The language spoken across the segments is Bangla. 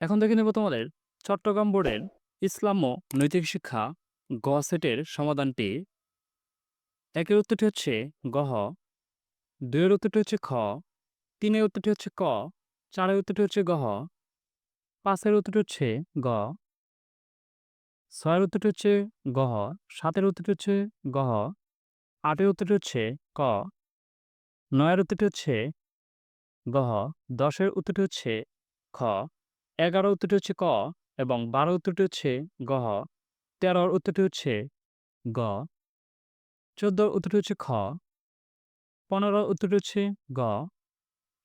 এখন দেখে নেব তোমাদের চট্টগ্রাম বোর্ডের ইসলাম ও নৈতিক শিক্ষা গ সেটের সমাধানটি একের উত্তরটি হচ্ছে গহ দুইয়ের উত্তরটি হচ্ছে খ তিনের উত্তরটি হচ্ছে ক চারের উত্তরটি হচ্ছে গহ পাঁচের উত্তরটি হচ্ছে গ ছয়ের উত্তরটি হচ্ছে গহ সাতের উত্তরটি হচ্ছে গহ আটের উত্তরটি হচ্ছে ক নয়ের উত্তরটি হচ্ছে গহ দশের উত্তরটি হচ্ছে খ এগারো উত্তরটি হচ্ছে ক এবং বারো উত্তরটি হচ্ছে গহ তেরোর উত্তরটি হচ্ছে গ চোদ্দোর উত্তরটি হচ্ছে খ পনেরোর উত্তরটি হচ্ছে গ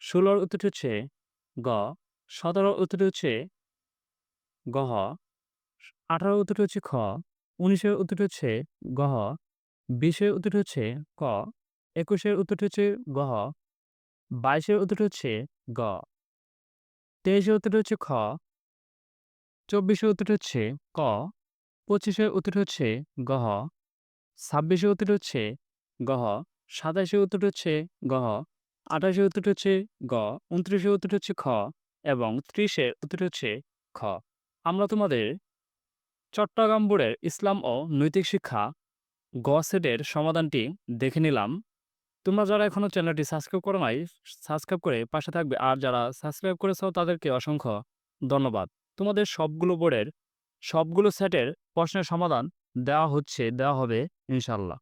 ষোলোর উত্তরটি হচ্ছে গ সতেরোর উত্তরটি হচ্ছে গহ আঠারোর উত্তরটি হচ্ছে খ উনিশের উত্তরটি হচ্ছে গহ বিশের উত্তরটি হচ্ছে ক একুশের উত্তরটি হচ্ছে গহ বাইশের উত্তরটি হচ্ছে গ তেইশের উত্তরটি হচ্ছে খ চব্বিশের উত্তরটি হচ্ছে ক পঁচিশের উত্তরটি হচ্ছে গহ ছাব্বিশের উত্তরটি হচ্ছে গহ সাতাশের উত্তরটি হচ্ছে গহ আঠাশের উত্তরটি হচ্ছে গ উনত্রিশের উত্তরটি হচ্ছে খ এবং ত্রিশের উত্তরটি হচ্ছে খ। আমরা তোমাদের চট্টগ্রাম বোর্ডের ইসলাম ও নৈতিক শিক্ষা গ সেটের সমাধানটি দেখে নিলাম। তোমরা যারা এখনও চ্যানেলটি সাবস্ক্রাইব করো নাই, সাবস্ক্রাইব করে পাশে থাকবে। আর যারা সাবস্ক্রাইব করেছ তাদেরকে অসংখ্য ধন্যবাদ। তোমাদের সবগুলো বোর্ডের সবগুলো সেটের প্রশ্নের সমাধান দেওয়া হচ্ছে, দেওয়া হবে ইনশাল্লাহ।